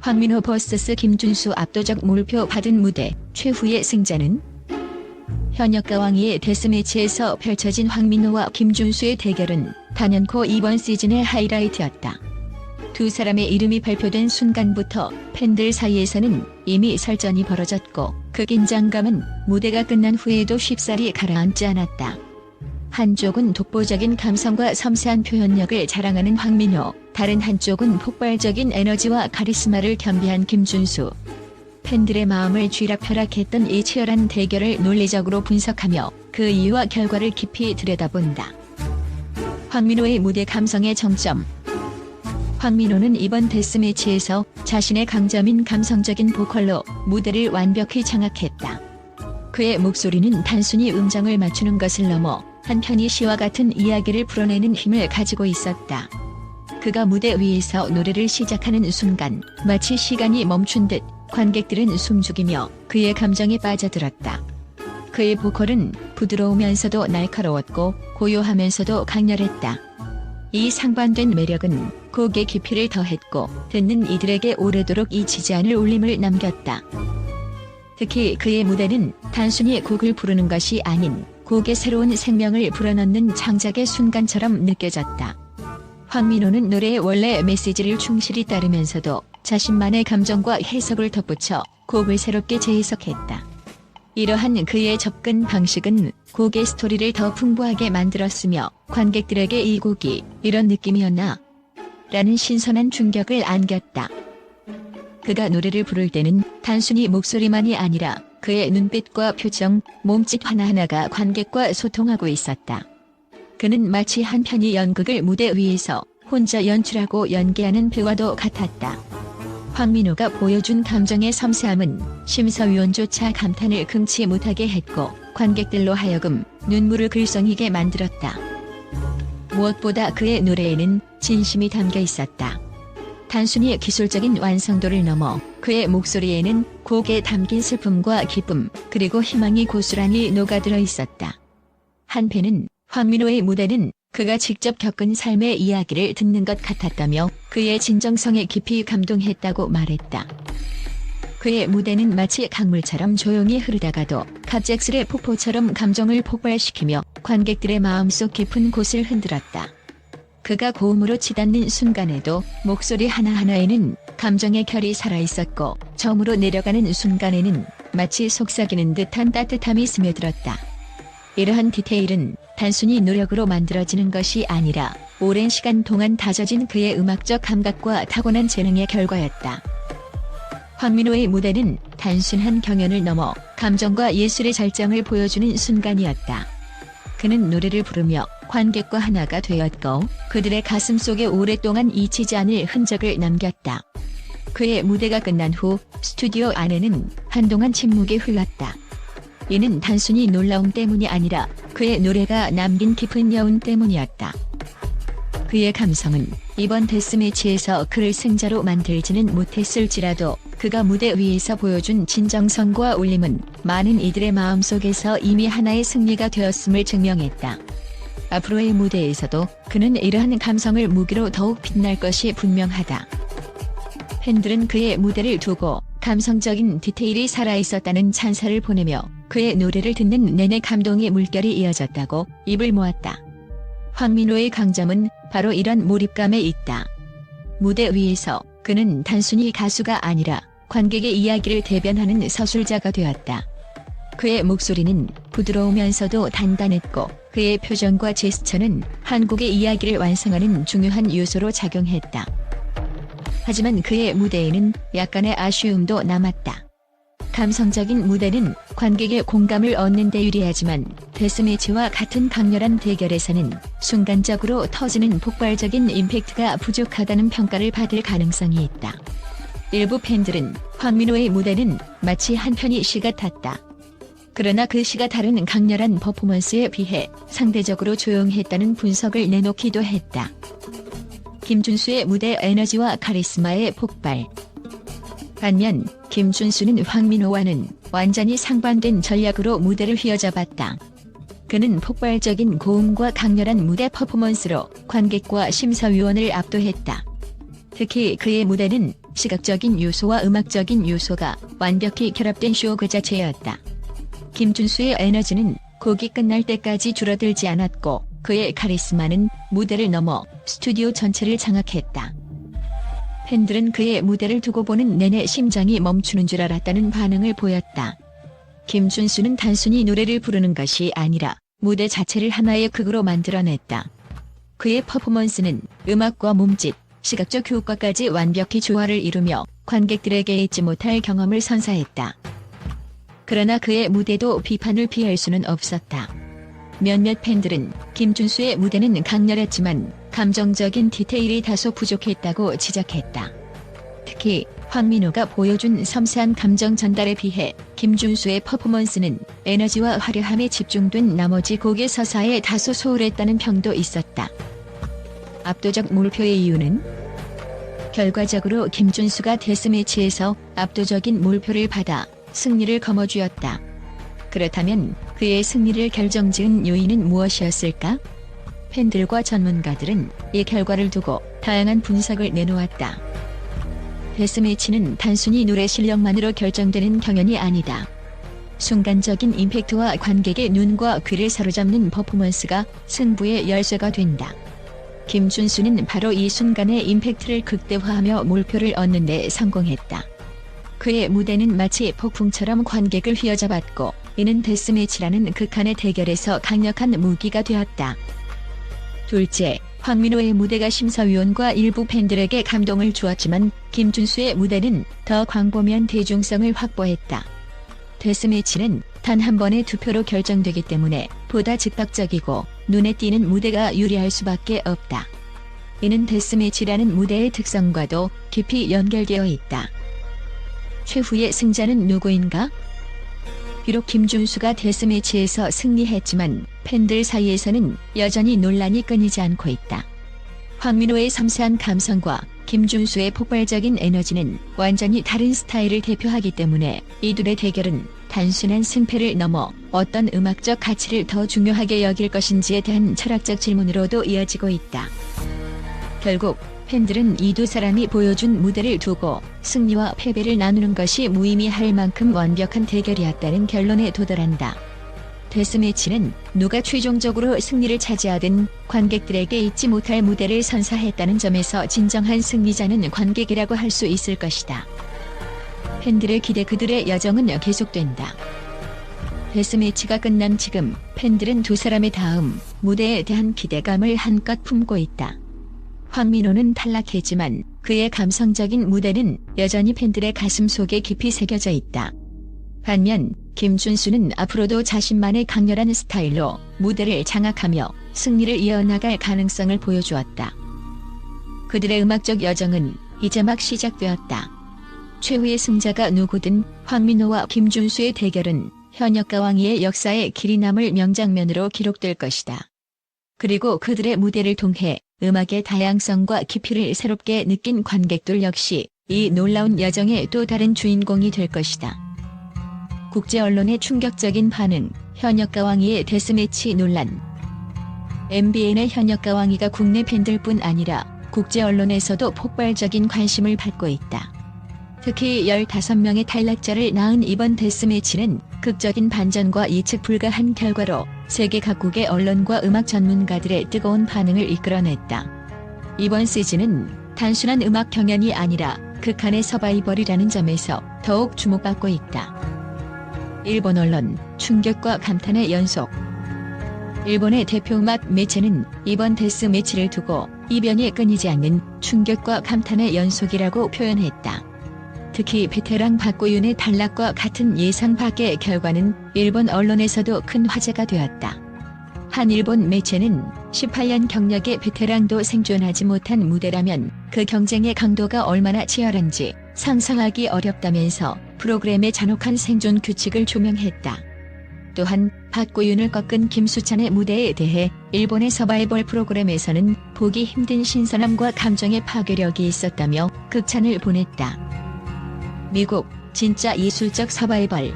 황민호 vs 김준수 압도적 몰표 받은 무대 최후의 승자는 현역 가왕이의 데스매치에서 펼쳐진 황민호와 김준수의 대결은 단연코 이번 시즌의 하이라이트였다. 두 사람의 이름이 발표된 순간부터 팬들 사이에서는 이미 설전이 벌어졌고 그 긴장감은 무대가 끝난 후에도 쉽사리 가라앉지 않았다. 한쪽은 독보적인 감성과 섬세한 표현력을 자랑하는 황민호, 다른 한쪽은 폭발적인 에너지와 카리스마를 겸비한 김준수. 팬들의 마음을 쥐락펴락했던 이 치열한 대결을 논리적으로 분석하며 그 이유와 결과를 깊이 들여다본다. 황민호의 무대 감성의 정점. 황민호는 이번 데스매치에서 자신의 강점인 감성적인 보컬로 무대를 완벽히 장악했다. 그의 목소리는 단순히 음정을 맞추는 것을 넘어 한편이 시와 같은 이야기를 풀어내는 힘을 가지고 있었다. 그가 무대 위에서 노래를 시작하는 순간 마치 시간이 멈춘 듯 관객들은 숨죽이며 그의 감정에 빠져들었다. 그의 보컬은 부드러우면서도 날카로웠고 고요하면서도 강렬했다. 이 상반된 매력은 곡의 깊이를 더했고 듣는 이들에게 오래도록 잊히지 않을 울림을 남겼다. 특히 그의 무대는 단순히 곡을 부르는 것이 아닌 곡의 새로운 생명을 불어넣는 창작의 순간처럼 느껴졌다. 황민호는 노래의 원래 메시지를 충실히 따르면서도 자신만의 감정과 해석을 덧붙여 곡을 새롭게 재해석했다. 이러한 그의 접근 방식은 곡의 스토리를 더 풍부하게 만들었으며 관객들에게 이 곡이 이런 느낌이었나? 라는 신선한 충격을 안겼다. 그가 노래를 부를 때는 단순히 목소리만이 아니라 그의 눈빛과 표정, 몸짓 하나하나가 관객과 소통하고 있었다. 그는 마치 한 편의 연극을 무대 위에서 혼자 연출하고 연기하는 배우와도 같았다. 황민호가 보여준 감정의 섬세함은 심사위원조차 감탄을 금치 못하게 했고 관객들로 하여금 눈물을 글썽이게 만들었다. 무엇보다 그의 노래에는 진심이 담겨 있었다. 단순히 기술적인 완성도를 넘어 그의 목소리에는 곡에 담긴 슬픔과 기쁨 그리고 희망이 고스란히 녹아들어 있었다. 한편은 황민호의 무대는 그가 직접 겪은 삶의 이야기를 듣는 것 같았다며 그의 진정성에 깊이 감동했다고 말했다. 그의 무대는 마치 강물처럼 조용히 흐르다가도 갑작스레 폭포처럼 감정을 폭발시키며 관객들의 마음속 깊은 곳을 흔들었다. 그가 고음으로 치닫는 순간에도 목소리 하나하나에는 감정의 결이 살아있었고 저음으로 내려가는 순간에는 마치 속삭이는 듯한 따뜻함이 스며들었다. 이러한 디테일은 단순히 노력으로 만들어지는 것이 아니라 오랜 시간 동안 다져진 그의 음악적 감각과 타고난 재능의 결과였다. 황민호의 무대는 단순한 경연을 넘어 감정과 예술의 절정을 보여주는 순간이었다. 그는 노래를 부르며 관객과 하나가 되었고 그들의 가슴 속에 오랫동안 잊히지 않을 흔적을 남겼다. 그의 무대가 끝난 후 스튜디오 안에는 한동안 침묵이 흘렀다. 이는 단순히 놀라움 때문이 아니라 그의 노래가 남긴 깊은 여운 때문이었다. 그의 감성은 이번 데스매치에서 그를 승자로 만들지는 못했을지라도 그가 무대 위에서 보여준 진정성과 울림은 많은 이들의 마음속에서 이미 하나의 승리가 되었음을 증명했다. 앞으로의 무대에서도 그는 이러한 감성을 무기로 더욱 빛날 것이 분명하다. 팬들은 그의 무대를 두고 감성적인 디테일이 살아있었다는 찬사를 보내며 그의 노래를 듣는 내내 감동의 물결이 이어졌다고 입을 모았다. 황민호의 강점은 바로 이런 몰입감에 있다. 무대 위에서 그는 단순히 가수가 아니라 관객의 이야기를 대변하는 서술자가 되었다. 그의 목소리는 부드러우면서도 단단했고 그의 표정과 제스처는 한국의 이야기를 완성하는 중요한 요소로 작용했다. 하지만 그의 무대에는 약간의 아쉬움도 남았다. 감성적인 무대는 관객의 공감을 얻는 데 유리하지만 데스매치와 같은 강렬한 대결에서는 순간적으로 터지는 폭발적인 임팩트가 부족하다는 평가를 받을 가능성이 있다. 일부 팬들은 황민호의 무대는 마치 한 편의 시 같았다. 그러나 그 시가 다른 강렬한 퍼포먼스에 비해 상대적으로 조용했다는 분석을 내놓기도 했다. 김준수의 무대 에너지와 카리스마의 폭발. 반면 김준수는 황민호와는 완전히 상반된 전략으로 무대를 휘어잡았다. 그는 폭발적인 고음과 강렬한 무대 퍼포먼스로 관객과 심사위원을 압도했다. 특히 그의 무대는 시각적인 요소와 음악적인 요소가 완벽히 결합된 쇼 그 자체였다. 김준수의 에너지는 곡이 끝날 때까지 줄어들지 않았고 그의 카리스마는 무대를 넘어 스튜디오 전체를 장악했다. 팬들은 그의 무대를 두고 보는 내내 심장이 멈추는 줄 알았다는 반응을 보였다. 김준수는 단순히 노래를 부르는 것이 아니라 무대 자체를 하나의 극으로 만들어냈다. 그의 퍼포먼스는 음악과 몸짓, 시각적 효과까지 완벽히 조화를 이루며 관객들에게 잊지 못할 경험을 선사했다. 그러나 그의 무대도 비판을 피할 수는 없었다. 몇몇 팬들은 김준수의 무대는 강렬했지만 감정적인 디테일이 다소 부족했다고 지적했다. 특히 황민호가 보여준 섬세한 감정 전달에 비해 김준수의 퍼포먼스는 에너지와 화려함에 집중된 나머지 곡의 서사에 다소 소홀했다는 평도 있었다. 압도적 몰표의 이유는 결과적으로 김준수가 데스매치에서 압도적인 몰표를 받아 승리를 거머쥐었다. 그렇다면 그의 승리를 결정지은 요인은 무엇이었을까? 팬들과 전문가들은 이 결과를 두고 다양한 분석을 내놓았다. 데스매치는 단순히 노래 실력만으로 결정되는 경연이 아니다. 순간적인 임팩트와 관객의 눈과 귀를 사로잡는 퍼포먼스가 승부의 열쇠가 된다. 김준수는 바로 이 순간의 임팩트를 극대화하며 몰표를 얻는 데 성공했다. 그의 무대는 마치 폭풍처럼 관객을 휘어잡았고 이는 데스매치라는 극한의 대결에서 강력한 무기가 되었다. 둘째, 황민호의 무대가 심사위원과 일부 팬들에게 감동을 주었지만 김준수의 무대는 더 광범위한 대중성을 확보했다. 데스매치는 단 한 번의 투표로 결정되기 때문에 보다 즉각적이고 눈에 띄는 무대가 유리할 수밖에 없다. 이는 데스매치라는 무대의 특성과도 깊이 연결되어 있다. 최후의 승자는 누구인가? 비록 김준수가 데스매치에서 승리했지만 팬들 사이에서는 여전히 논란이 끊이지 않고 있다. 황민호의 섬세한 감성과 김준수의 폭발적인 에너지는 완전히 다른 스타일을 대표하기 때문에 이 둘의 대결은 단순한 승패를 넘어 어떤 음악적 가치를 더 중요하게 여길 것인지에 대한 철학적 질문으로도 이어지고 있다. 결국 팬들은 이 두 사람이 보여준 무대를 두고 승리와 패배를 나누는 것이 무의미할 만큼 완벽한 대결이었다는 결론에 도달한다. 데스매치는 누가 최종적으로 승리를 차지하든 관객들에게 잊지 못할 무대를 선사했다는 점에서 진정한 승리자는 관객이라고 할 수 있을 것이다. 팬들의 기대 그들의 여정은 계속된다. 데스매치가 끝난 지금 팬들은 두 사람의 다음 무대에 대한 기대감을 한껏 품고 있다. 황민호는 탈락했지만 그의 감성적인 무대는 여전히 팬들의 가슴 속에 깊이 새겨져 있다. 반면 김준수는 앞으로도 자신만의 강렬한 스타일로 무대를 장악하며 승리를 이어나갈 가능성을 보여주었다. 그들의 음악적 여정은 이제 막 시작되었다. 최후의 승자가 누구든 황민호와 김준수의 대결은 현역 가 왕위의 역사에 길이 남을 명장면으로 기록될 것이다. 그리고 그들의 무대를 통해 음악의 다양성과 깊이를 새롭게 느낀 관객들 역시 이 놀라운 여정의 또 다른 주인공이 될 것이다. 국제 언론의 충격적인 반응, 현역 가 왕위의 데스매치 논란. MBN의 현역 가 왕위가 국내 팬들뿐 아니라 국제 언론에서도 폭발적인 관심을 받고 있다. 특히 15명의 탈락자를 낳은 이번 데스매치는 극적인 반전과 예측 불가한 결과로 세계 각국의 언론과 음악 전문가들의 뜨거운 반응을 이끌어냈다. 이번 시즌은 단순한 음악 경연이 아니라 극한의 서바이벌이라는 점에서 더욱 주목받고 있다. 일본 언론 충격과 감탄의 연속. 일본의 대표 음악 매체는 이번 데스 매치를 두고 이변이 끊이지 않는 충격과 감탄의 연속이라고 표현했다. 특히 베테랑 박고윤의 탈락과 같은 예상 밖의 결과는 일본 언론에서도 큰 화제가 되었다. 한 일본 매체는 18년 경력의 베테랑도 생존하지 못한 무대라면 그 경쟁의 강도가 얼마나 치열한지 상상하기 어렵다면서 프로그램의 잔혹한 생존 규칙을 조명했다. 또한 박고윤을 꺾은 김수찬의 무대에 대해 일본의 서바이벌 프로그램에서는 보기 힘든 신선함과 감정의 파괴력이 있었다며 극찬을 보냈다. 미국 진짜 예술적 서바이벌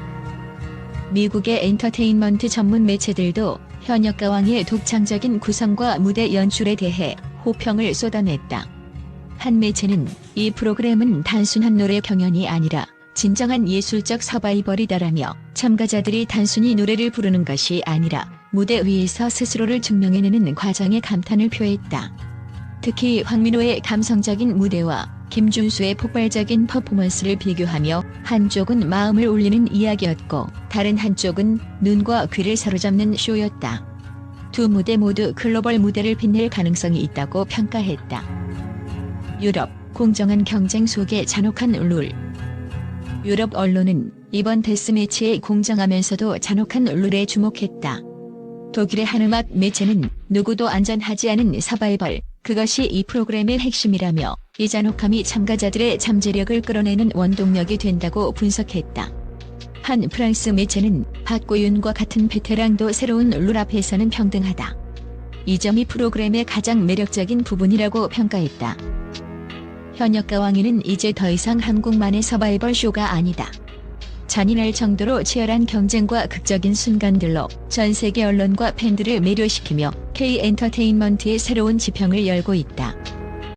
미국의 엔터테인먼트 전문 매체들도 현역 가 왕의 독창적인 구성과 무대 연출에 대해 호평을 쏟아냈다. 한 매체는 이 프로그램은 단순한 노래 경연이 아니라 진정한 예술적 서바이벌이다라며 참가자들이 단순히 노래를 부르는 것이 아니라 무대 위에서 스스로를 증명해내는 과정에 감탄을 표했다. 특히 황민호의 감성적인 무대와 김준수의 폭발적인 퍼포먼스를 비교하며 한쪽은 마음을 울리는 이야기였고 다른 한쪽은 눈과 귀를 사로잡는 쇼였다. 두 무대 모두 글로벌 무대를 빛낼 가능성이 있다고 평가했다. 유럽 공정한 경쟁 속의 잔혹한 룰 유럽 언론은 이번 데스매치의 공정하면서도 잔혹한 룰에 주목했다. 독일의 한 음악 매체는 누구도 안전하지 않은 서바이벌, 그것이 이 프로그램의 핵심이라며 이 잔혹함이 참가자들의 잠재력을 끌어내는 원동력이 된다고 분석했다. 한 프랑스 매체는 박고윤과 같은 베테랑도 새로운 룰 앞에서는 평등하다. 이 점이 프로그램의 가장 매력적인 부분이라고 평가했다. 현역 가 왕위는 이제 더 이상 한국만의 서바이벌 쇼가 아니다. 잔인할 정도로 치열한 경쟁과 극적인 순간들로 전 세계 언론과 팬들을 매료시키며 K 엔터테인먼트의 새로운 지평을 열고 있다.